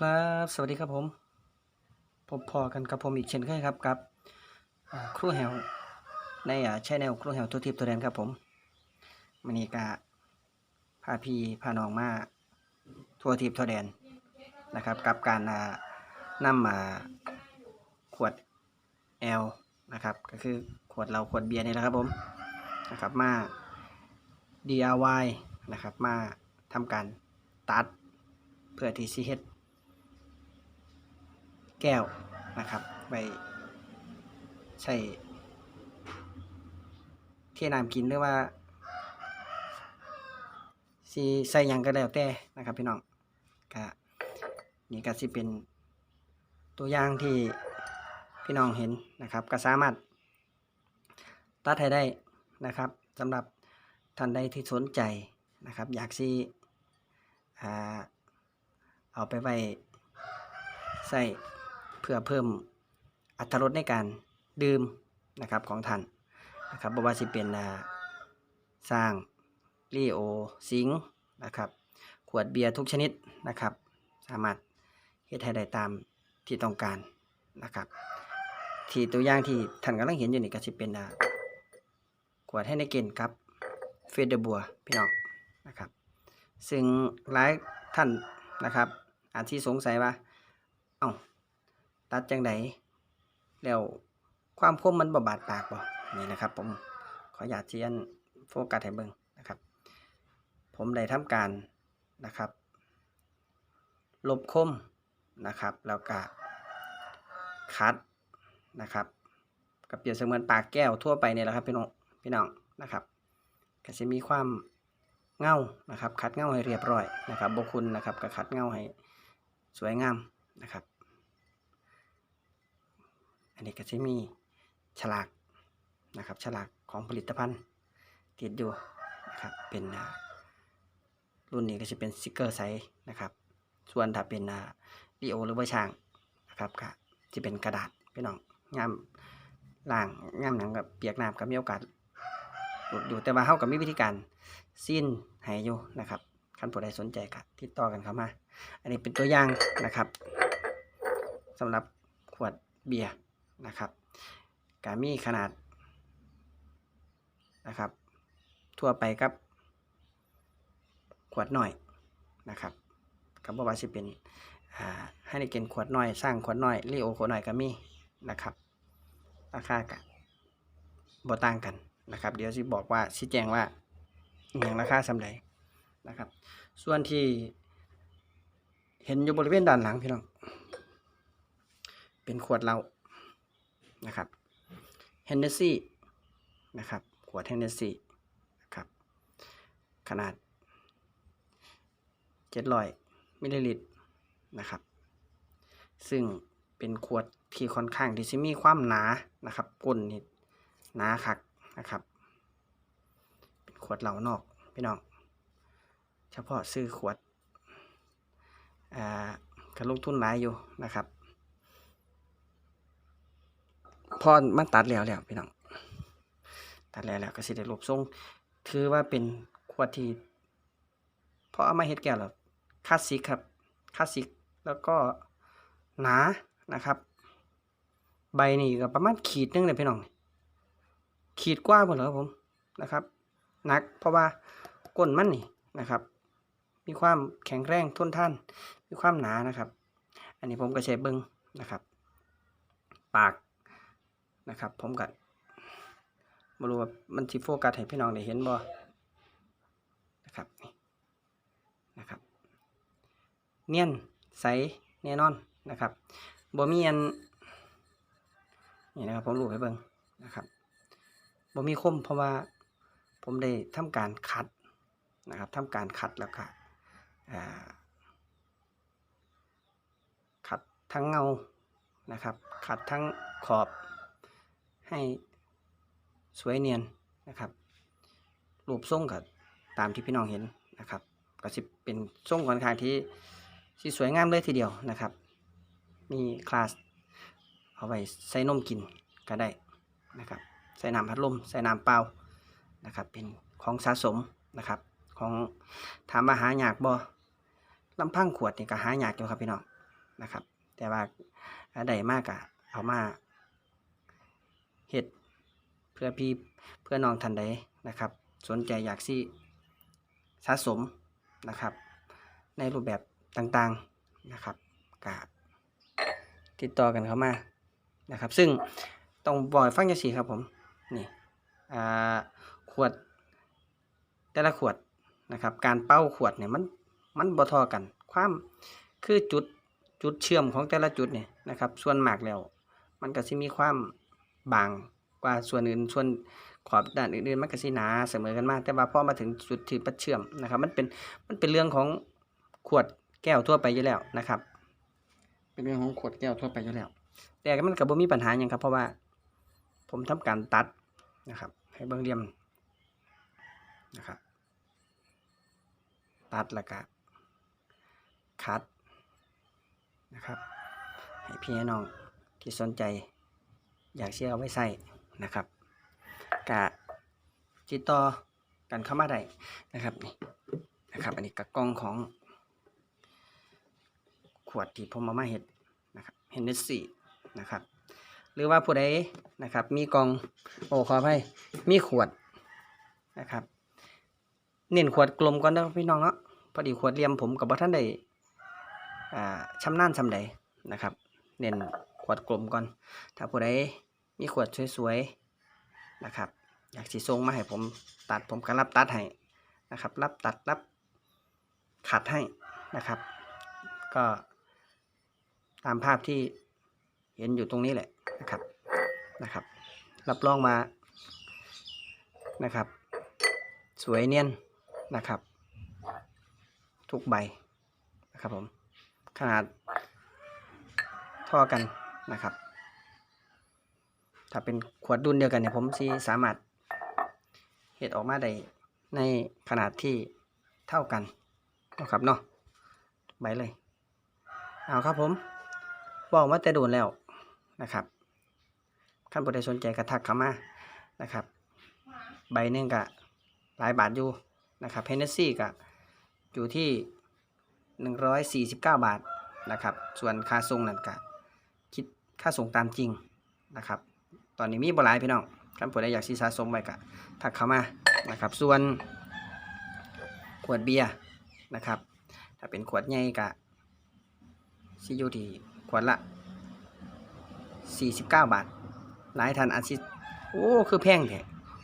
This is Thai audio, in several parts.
ครับ สวัสดีครับผม พบพอกันกับผมอีกเช่นเคยครับกับครูแหวในอ่าชแนลครูแหวตัวทิพย์ตัวแดนครับผมมันนี้ก็พาพี่พาน้องมาทัวทิพย์ตัวแดนนะครับ กับการอ่านำมาขวดแอลนะครับ ก็คือขวดเราขวดเบียร์นี่แหละครับผมนะครับมา DIY นะครับมาทำการตัดเพื่อที่สิเฮ็ด แก้วนะครับไว้ใส่เทน้ำกินหรือว่าสีใส่ยังก็แล้วแต่นะครับพี่น้องก็นี่ก็สิเป็นตัวอย่างที่พี่น้องเห็นนะครับ ก็สามารถตัดให้ได้นะครับสำหรับท่านใดที่สนใจนะครับ อยากสิอ่าเอาไปไว้ใส่ เพื่อเพิ่มอรรถรสในการดื่มนะครับของท่านนะครับบ่ว่าสิเป็นอ่าสร้างรีโอซิงนะครับขวดเบียร์ทุกชนิดนะครับ สามารถเฮ็ดให้ได้ตามที่ต้องการนะครับ ที่ตัวอย่างที่ท่านกำลังเห็นอยู่นี่ก็สิเป็นาขวดให้ในเกณฑ์ครับเฟเดอร์บัวพี่น้องนะครับ ซึ่งหลายท่านนะครับ อาจที่สงสัยว่า เอ้า ตัดจังไดแล้วความคมมันบ่บาดปากบ่นี่นะครับ ผมขออยากเชียนโฟกัสให้เบิ่งนะครับ ผมได้ทำการนะครับ ลบคมนะครับ แล้วก็คัดนะครับกับเปรียบเสมือนปากแก้วทั่วไปเนี่ยแหละครับพี่น้องพี่น้องนะครับก็จะมีความเงานะครับ คัดเงาให้เรียบร้อยนะครับบคุณนะครับก็คัดเงาให้สวยงามนะครับ อันนี้ก็จะมีฉลากนะครับ ฉลากของผลิตภัณฑ์ติดอยู่นะครับเป็นรุ่นนี้ก็จะเป็นสติกเกอร์ไซส์นะครับ ส่วนถ้าเป็นดีโอหรือว่าช่างนะครับก็จะเป็นกระดาษพี่น้องงามล่างงามหนังกับเปียกน้ำกับมีโอกาสหลุดอยู่แต่ว่าเขากับมีวิธีการสิ้นให้อยู่นะครับคันผู้ใดสนใจก็ติดต่อกันเข้ามา อันนี้เป็นตัวอย่างนะครับสำหรับขวดเบียร์ นะครับกามีขนาดนะครับ ทั่วไปกับ ขวดหน่อยนะครับกับว่าสิเป็นให้ได้เกณฑ์ขวดน้อย สร้างขวดน้อยรีโอขวดน้อยก็มีนะครับ ราคากับ่ต่างกันนะครับ เดี๋ยวสิบอกว่าสิแจงว่าอย่างราคาสำใดนะครับ ส่วนที่เห็นอยู่บริเวณด้านหลังพี่น้อง เป็นขวดเหล้า นะครับเฮนเนสซี่นะครับขวดเฮนเนสซี่นะครับขนาด 700มิลลิลิตรนะครับ ซึ่งเป็นขวดที่ค่อนข้างที่จะมีความหนานะครับก้นนี่หนาคักนะครับ เป็นขวดเหล้านอกพี่น้องเฉพาะซื้อขวดอ่าก็ลงทุนหลายอยู่นะครับ พอมันตัดแล้วแล้วพี่น้องตัดแล้วแล้วก็สิได้ลบทรงถือว่าเป็นขวดที่พอเอามาเฮ็ดแก้วแล้วคลาสสิกครับคลาสสิกแล้วก็หนานะครับ ใบนี่ก็ประมาณขีดนึงเลยพี่น้องขีดกว่าหมดแล้วครับผมนะครับหนักเพราะว่าก้นมันนี่นะครับ มีความแข็งแรงทนทาน มีความหนานะครับ อันนี้ผมก็ใช้เบิ้งนะครับ ปาก นะครับ ผมกับ่รู้ว่ามันสิโฟกัสให้พี่น้องได้เห็นบ่นะครับนี่นะครับ เนียนใสแน่นอนนะครับบ่มีอันนี่นะครับผมรูปให้เบิ่งนะครับบ่มีคมเพราะว่าผมได้ทำการคัดนะครับทำการคัดแล้วก็ขัดทั้งเงานะครับขัดทั้งขอบ ให้สวยเนียนนะครับรูปทรงกับตามที่พี่น้องเห็นนะครับ ก็สิเป็นทรงค่อนข้างที่ที่สวยงามเลยทีเดียวนะครับ มีคลาสเอาไว้ใส่นมกินก็ได้นะครับ ใส่น้ำพัดลม ใส่น้ำเปล่านะครับ เป็นของสะสมนะครับ ของถามว่าหายากบ่ลำพังขวดนี่ก็หายากอยู่ครับพี่น้องนะครับ แต่ว่าได้มากอะเอามา เฮ็ดเพื่อพี่เพื่อน้องทันใดนะครับ สนใจอยากสิสะสมนะครับ ในรูปแบบต่างๆนะครับกะติดต่อกันเข้ามานะครับ ซึ่งต้องบอกให้ฟังจังซี่ครับผมนี่ขวดแต่ละขวดนะครับ การเป้าขวดเนี่ยมันมันบ่ทอกัน ความคือจุดจุดเชื่อมของแต่ละจุดเนี่ยนะครับ ส่วนมากแล้ว มันก็สิมีความ บางกว่าส่วนอื่นส่วนขอบด้านอื่นๆมันก็สิหนาเสมอกันมาก แต่ว่าพอมาถึงจุดที่ประเชื่อมนะครับ มันเป็นมันเป็นเรื่องของขวดแก้วทั่วไปอยู่แล้วนะครับ เป็นเรื่องของขวดแก้วทั่วไปอยู่แล้ว แต่ก็มันก็บ่มีปัญหาหยังครับ เพราะว่า ผมทำการตัดนะครับ ให้เบิ่งเหลี่ยมนะครับ ตัดแล้วก็คัดนะครับ ให้พี่ให้น้องที่สนใจ อยากเชื่อเอาไว้ใส่นะครับกะติดต่อกันเข้ามาได้นะครับนี่นะครับ อันนี้กะกล้องของขวดที่ผมเอามาเห็ดนะครับเฮนเนสซี่นะครับ หรือว่าผู้ใดนะครับ มีกล่องโอ้ขออภัยมีขวดนะครับ เน้นขวดกลมก่อนเด้อพี่น้องเนาะพอดีขวดเหลี่ยมผมกับบ่ท่านได้อ่าชำนาญสำใดนะครับ เน้นขวดกลมก่อน ถ้าผู้ใด มีขวดสวยๆนะครับ อยากสิส่งมาให้ผมตัดผมก็รับตัดให้นะครับ รับตัดรับขัดให้นะครับ ก็ตามภาพที่เห็นอยู่ตรงนี้แหละนะครับนะครับ รับรองมานะครับ สวยเนียนนะครับ ทุกใบนะครับผมขนาดท่อกันนะครับ ถ้าเป็นขวดดุนเดียวกันเนี่ยผมสิสามารถเห็ดออกมาได้ในขนาดที่เท่ากันนะครับเนาะทุกใบเลย เอาครับผมบอกมาแต่โดนแล้วนะครับขั้นผู้ใดสนใจกระทักเข้ามานะครับ ใบหนึ่งกะหลายบาทอยู่นะครับเพนเนสซี่กะอยู่ที่หนึ่งร้อยสี่สิบเก้าบาทนะครับ ส่วนค่าส่งนั่นกะคิดค่าส่งตามจริงนะครับ ตอนนี้มีบหลายพี่น้องขั้นผู้ใดอยากซีสะสมไปกะทักเข้ามานะครับ ส่วนขวดเบียร์นะครับ ถ้าเป็นขวดใหญ่กะซีอยู่ที่ขวดละ 49 บาท หลายท่านอาจสิโอ้คือแพงแท้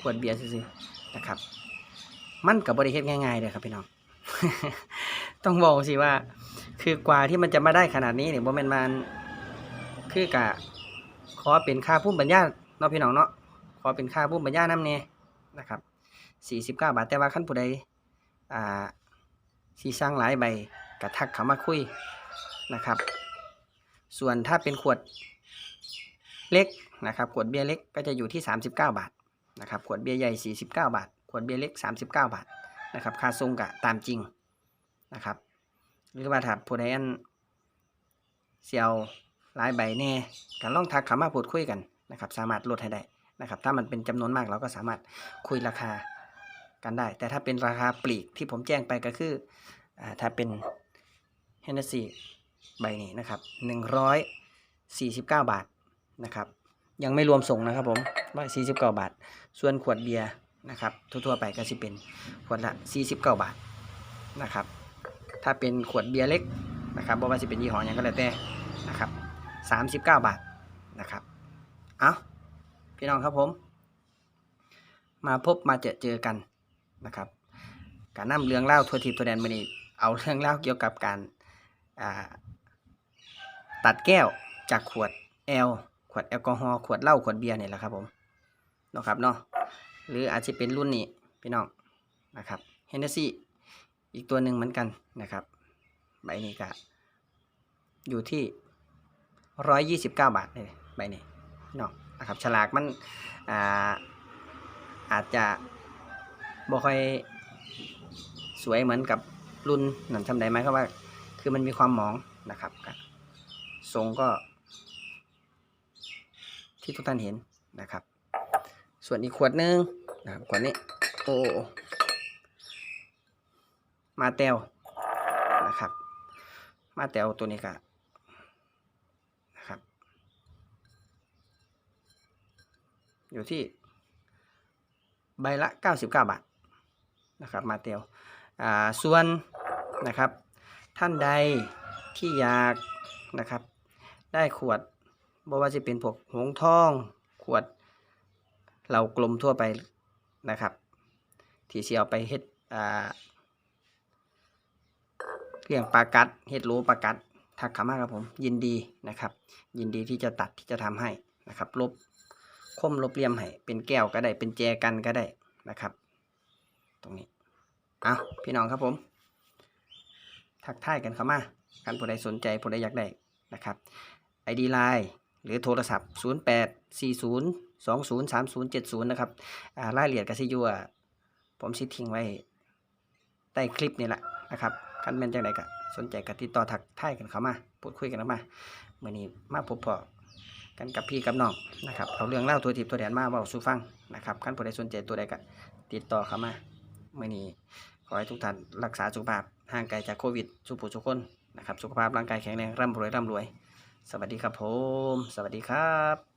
ขวดเบียร์ซื่อนะครับ มันกับบริเฮ็ดง่ายๆเลยครับพี่น้อง ต้องบอกสิว่า คือกว่าที่มันจะมาได้ขนาดนี้เนี่ยบ่แม่นมันคือกะ ขอเป็นค่าผู้บรรยายเนาะพี่น้องเนาะขอเป็นค่าผู้บรรยายนำแน่นะครับ49บเก้าบาทแต่ว่าขั้นผู้ใดอ่าสีสร้างหลายใบกระทักเขามาคุยนะครับ ส่วนถ้าเป็นขวดเล็กนะครับ ขวดเบียร์เล็กก็จะอยู่ที่ 39 บาทนะครับ ขวดเบียร์ใหญ่ 49 บาท ขวดเบียร์เล็ก 39 บาทนะครับค่าส่งกะตามจริงนะครับ หรือว่าถ้าผู้ใดอันเสียว หลายใบแน่ก็ลองทักขามาพูดคุยกันนะครับ สามารถลดให้ได้นะครับ ถ้ามันเป็นจำนวนมากเราก็สามารถคุยราคากันได้ แต่ถ้าเป็นราคาปลีกที่ผมแจ้งไปก็คืออถ้าเป็นเฮนเนซีใบนี้นะครับหนึ่งร้อยสี่สิบเก้าบาทนะครับ ยังไม่รวมส่งนะครับผมร้อยสี่สิบเก้าบาท ส่วนขวดเบียร์นะครับทั่วๆไปก็จะเป็นขวดละสี่สิบเก้าบาทนะครับ ถ้าเป็นขวดเบียร์เล็กนะครับบอกว่าจะเป็นยี่ห้ออย่างก็แล้วแต่นะครับ สามสิบเก้าบาทนะครับเอาพี่น้องครับผม มาพบมาเจอเจอกันนะครับ การนำเรื่องเล่าทัวร์ทีมทัวร์แดนมานี่เอาเรื่องเล่าเกี่ยวกับการาตัดแก้วจากขวดแอลขวดแอลกอฮอล์ขวดเหล้าขวดเบียร์เนี่ยแหละครับผมนะครับเนาะหรืออาจจะเป็นรุ่นนี้พี่น้องนะครับเฮนเนซี่อีกตัวหนึ่งเหมือนกันนะครับ ใบนี้ก็อยู่ที่ ร้อยยี่สิบเก้าบาทเลยใบนี้เนาะนะครับฉลากมันอ่าอาจจะบ่ค่อยสวยเหมือนกับรุ่นนั่นจำได้ไหมครับว่า คือมันมีความหมองนะครับทรงก็ ที่ทุกท่านเห็นนะครับ ส่วนอีกขวดหนึงนะครับขวดนี้โอ้มาเตลนะครับ มาเตลตัวนี้ก็ อยู่ที่ใบละ 99 บาทนะครับมาเตียวอ่าส่วนนะครับท่านใดที่อยากนะครับได้ขวดบ่ว่าจะเป็นพวกหงทองขวดเหล่ากลมทั่วไปนะครับที่เสียเอาไปเฮ็ดอ่าเลี้ยงปลากัดเฮ็ดโหลปลากัดทักขามาครับผมยินดีนะครับ ยินดีที่จะตัดที่จะทำให้นะครับลบ คมลบเหลี่ยมให้เป็นแก้วก็ได้ เป็นแจกันก็ได้นะครับ ตรงนี้เอาพี่น้องครับผม ทักทายกันเข้ามากันผู้ใดสนใจผู้ใดอยากได้นะครับ ID Line หรือโทรศัพท์ 08 40 20 30 70 นะครับอ่ารายละเอียดกสิยู่อะผมสิทิ้งไว้ใต้คลิปนี่แหละนะครับคันเป็นจังไดก็สนใจกติดต่อทักทายกันเข้ามา พูดคุยกันเข้ามาเมื่อนี้มาพบพอ กันกับพี่กับน้องนะครับเอาเรื่องเล่าตัวทิพย์ตัวแดนมาเว้าสู่ฟังนะครับคันผู้ใดสนใจตัวใดก็ติดต่อเข้ามาเมื่อนี้ขอให้ทุกท่านรักษาสุขภาพห่างไกลจากโควิดสุขผู้ทุกคนนะครับ สุขภาพร่างกายแข็งแรงร่ำรวยร่ำรวย สวัสดีครับผม สวัสดีครับ